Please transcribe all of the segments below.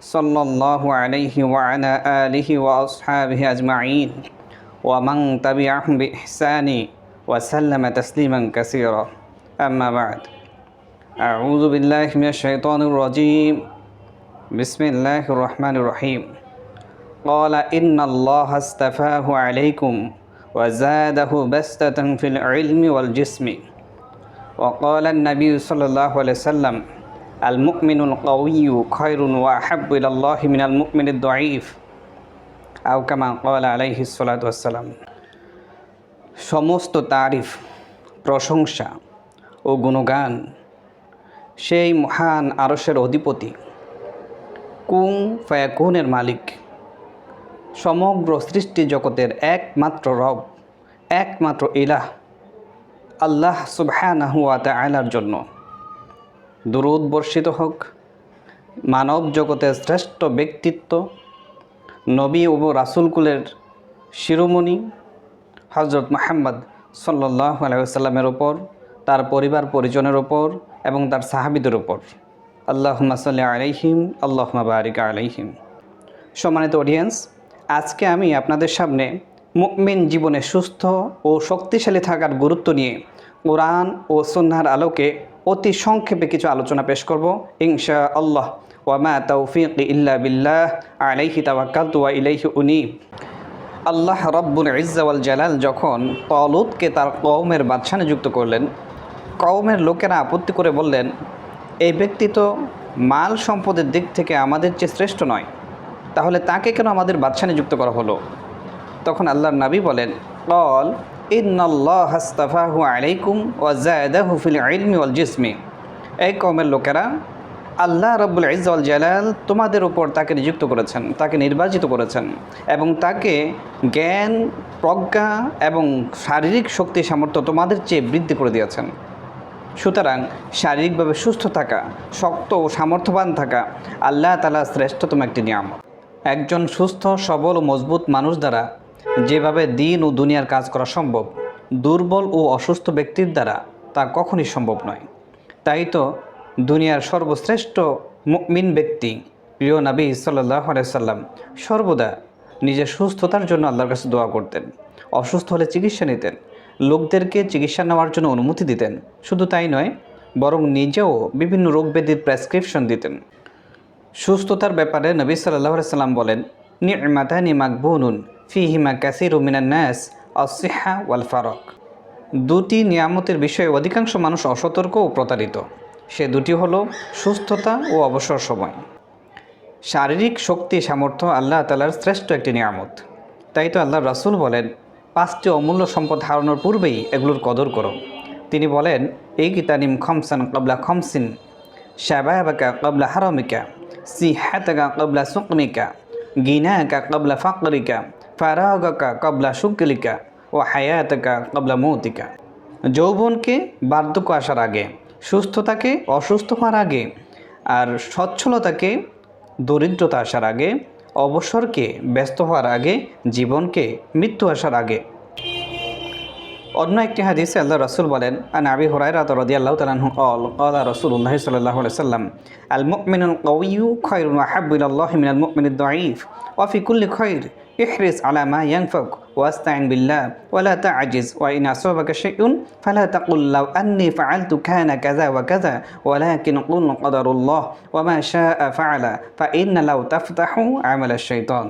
صلى الله عليه وعلى آله وأصحابه أجمعين. ومن تبعهم بإحسان وسلم تسليما كثيرا. أما بعد أعوذ بالله من الشيطان الرجيم. بسم الله الرحمن الرحيم. قال إن الله استفاه عليكم وزاده بسطة في العلم والجسم. وقال النبي صلى الله عليه وسلم আল মুকমিনুল কউইউ খয়রুন ওয়া হাব্বুল্লাহ মিনাল মুকমিনুদ দঈফ। আউ কামা আলাইহি সালাম সমস্ত তারিফ, প্রশংসা ও গুণগান সেই মহান আরসের অধিপতি, কুং ফায়াকুনের মালিক, সমগ্র সৃষ্টি জগতের একমাত্র রব, একমাত্র ইলাহ, আল্লাহ সুবহানাহু ওয়া তাআলার জন্য। দুরুদ বর্ষিত হোক। মানব জগতের শ্রেষ্ঠ ব্যক্তিত্ব, নবী ও রাসুলকুলের শিরোমণি হজরত মাহমদ সাল্লাহ আলাইসাল্লামের ওপর, তার পরিবার পরিজনের ওপর এবং তার সাহাবিদের ওপর। আল্লাহ সাল্লি আলাইহিম আল্লাহ বারিক আলাইহিম। সম্মানিত অডিয়েন্স আজকে আমি আপনাদের সামনে মুকমিন জীবনে সুস্থ ও শক্তিশালী থাকার গুরুত্ব নিয়ে কোরআন ও সন্ন্যার আলোকে অতি সংক্ষেপে কিছু আলোচনা পেশ করব। ইনশা আল্লাহ ওয়ামা তৌফিক ইল্লা বিল্লাহ। আলাইহি তাওয়াক্কালতু ওয়া ইলাইহি উনি আল্লাহ রব্বুল ইজ্জাওয়াল জালাল যখন তলুদকে তার কওমের বাদশাহ নিযুক্ত করলেন, কওমের লোকেরা আপত্তি করে বললেন, এই ব্যক্তি তো মাল সম্পদের দিক থেকে আমাদের চেয়ে শ্রেষ্ঠ নয়। তাহলে তাকে কেন আমাদের বাদশাহ নিযুক্ত করা হলো? তখন আল্লাহর নবী বলেন, কল ইন্নআল্লাহ হাস্তাফাহু আলাইকুম ওয়াজাদাহু ফিল ইলমি ওয়াল জিসমি। এই কওমের লোকেরা, আল্লাহ রব্বুল ইজ্জাল জালাল তোমাদের উপর তাকে নিযুক্ত করেছেন, তাকে নির্বাচিত করেছেন এবং তাকে জ্ঞান, প্রজ্ঞা এবং শারীরিক শক্তি সামর্থ্য তোমাদের চেয়ে বৃদ্ধি করে দিয়েছেন। সুতরাং শারীরিকভাবে সুস্থ থাকা, শক্ত ও সামর্থ্যবান থাকা আল্লাহ তালা শ্রেষ্ঠতম একটি নিয়ম একজন সুস্থ, সবল ও মজবুত মানুষ দ্বারা যেভাবে দিন ও দুনিয়ার কাজ করা সম্ভব, দুর্বল ও অসুস্থ ব্যক্তির দ্বারা তা কখনই সম্ভব নয়। তাই তো দুনিয়ার সর্বশ্রেষ্ঠ মুমিন ব্যক্তি, প্রিয় নবী সাল্লাহ সাল্লাম সর্বদা নিজের সুস্থতার জন্য আল্লাহর কাছে দোয়া করতেন। অসুস্থ হলে চিকিৎসা নিতেন। লোকদেরকে চিকিৎসা নেওয়ার জন্য অনুমতি দিতেন। শুধু তাই নয়, বরং নিজেও বিভিন্ন রোগ ব্যাধির প্রেসক্রিপশন দিতেন। সুস্থতার ব্যাপারে নবী সাল্লাহ সাল্লাম বলেন, নিমাতানি মাকবুনুন ফিহিমা কাসির মিনান নাস অসিহা ওয়াল ফারক। দুটি নিয়ামতের বিষয়ে অধিকাংশ মানুষ অসতর্ক ও প্রতারিত। সে দুটি হলো সুস্থতা ও অবসর সময়। শারীরিক শক্তি, সামর্থ্য আল্লাহ তালার শ্রেষ্ঠ একটি নিয়ামত। তাই তো আল্লাহ রাসুল বলেন, পাঁচটি অমূল্য সম্পদ হারানোর পূর্বেই এগুলোর কদর করো। তিনি বলেন, এই কিতানিম খমসান কবলা খমসিন শাবাবাকা কবলা হারমিকা, সিহাতাকা কবলা সুকমিকা গিনাকা কবলা ফাকরিকা ফারাহগকা কবলা শুক্লিকা ও হায়াতকা কবলা মৌতিকা। যৌবনকে বার্ধক্য আসার আগে, সুস্থতাকে অসুস্থ হওয়ার আগে আর সচ্ছলতাকে দরিদ্রতা আসার আগে, অবসরকে ব্যস্ত হওয়ার আগে, জীবনকে মৃত্যু আসার আগে। অন্য একটি হাদিস আল্লাহ রসুল বলেন, আন আবি হরাইরাত রদি আল্লাহ তালাহু অল কলা রসুল্লাহ সাল্লাহ সাল্লাম, আল মুকমিনুল কৌইউ খয়ুল আহাবুল আল্লাহ মিনাল মুকমিনুল দাইফ অফিকুল্লি খয়ের ইহরিস আলামা ইয়াংফক ওয়াস্তাইন বিল্লাহ, ওয়ালা তা আজিজ ওয়াইন আসবাকে শেউন ফালা তাকুল্লাহ আন্নি ফাল তু খানা কাজা ওয়া কাজা ওয়ালা কিন কুল কদরুল্লাহ ওয়ামা শাহ ফালা ফা ইন লাউ তাফতাহু আমালা শৈতন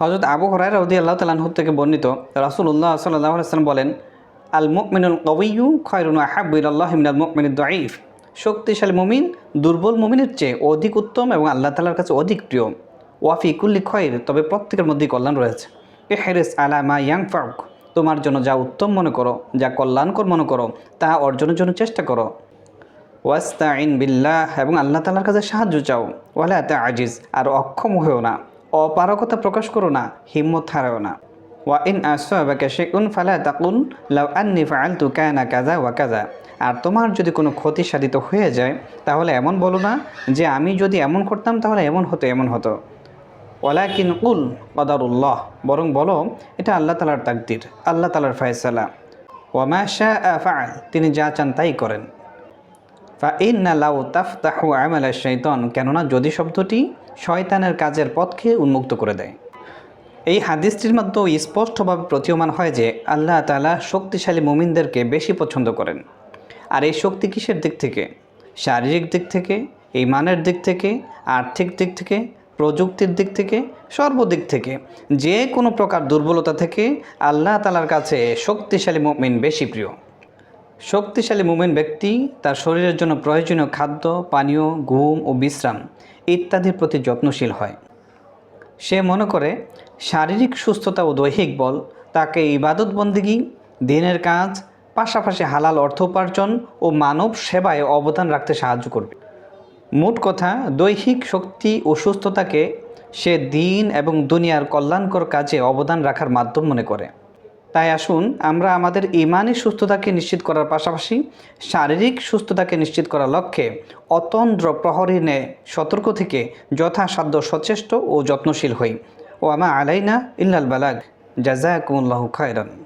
হজরত আবু হরাই রদি আল্লাহ তালাহ থেকে বর্ণিত রাসুল্লাহ সাল্লাহ সাল্লাম বলেন, আল মুকমিনুল কবিউ খয়রুন আহাবুল আল্লাহ মিনাল মুকমিনুল দঈফ। শক্তিশালী মুমিন, দুর্বল মুমিনের চেয়ে অধিক উত্তম এবং আল্লাহ তালার কাছে অধিক প্রিয়। ওয়াফি কুল্লি খয়ের তবে প্রত্যেকের মধ্যেই কল্যাণ রয়েছে। এ হেরেস আলা মা ইয়াং ফাউক তোমার জন্য যা উত্তম মনে করো, যা কল্যাণকর মনে করো, তা অর্জনের জন্য চেষ্টা করো। ওয়াস্তাইন বিল্লাহ, এবং আল্লাহ তালার কাছে সাহায্য চাও। ওয়ালা তা আজিজ আর অক্ষম হয়েও না অপারকতা প্রকাশ করো না, হিম্মত হারাও না। ওয়া ইন আসাবাকা শাইউন ফালা তাকুল লাউ আন্নি ফাআলতু কানা কাযা ওয়া কাজা আর তোমার যদি কোনো ক্ষতি সাধিত হয়ে যায়, তাহলে এমন বলো না যে আমি যদি এমন করতাম, তাহলে এমন হতো এমন হতো। ওয়ালাকিন উল কদারুল্লাহ। বরং বলো, এটা আল্লাহ তালার তাকদির, আল্লাহ তালার ফয়সালা। ওয়ামা শাহ ফাআল, তিনি যা চান তাই করেন। শৈতন কেননা যদি শব্দটি শয়তানের কাজের পথকে উন্মুক্ত করে দেয়। এই হাদিসটির মধ্যেও স্পষ্টভাবে প্রতীয়মান হয় যে, আল্লাহ তালা শক্তিশালী মুমিনদেরকে বেশি পছন্দ করেন। আর এই শক্তি কিসের দিক থেকে? শারীরিক দিক থেকে, ইমানের দিক থেকে, আর্থিক দিক থেকে প্রযুক্তির দিক থেকে, সর্বদিক থেকে, যে কোনো প্রকার দুর্বলতা থেকে আল্লাহ তালার কাছে শক্তিশালী মুমিন বেশি প্রিয়। শক্তিশালী মুমেন ব্যক্তি তার শরীরের জন্য প্রয়োজনীয় খাদ্য, পানীয়, ঘুম ও বিশ্রাম ইত্যাদির প্রতি যত্নশীল হয়। সে মনে করে, শারীরিক সুস্থতা ও দৈহিক বল, তাকে ইবাদত বন্দিগি, দিনের কাজ, পাশাপাশি হালাল অর্থ উপার্জন ও মানব সেবায় অবদান রাখতে সাহায্য করবে। মোট কথা, দৈহিক শক্তি ও সুস্থতাকে সে দিন এবং দুনিয়ার কল্যাণকর কাজে অবদান রাখার মাধ্যম মনে করে। তাই আসুন, আমরা আমাদের ইমানি সুস্থতাকে নিশ্চিত করার পাশাপাশি শারীরিক সুস্থতাকে নিশ্চিত করার লক্ষ্যে অতন্দ্র প্রহরী ন্যায় সতর্ক থেকে যথাসাধ্য সচেষ্ট ও যত্নশীল হই। ও আমা আলাইনা ইল্লাল বালাগ। জাজাকুল্লাহ খায়রান।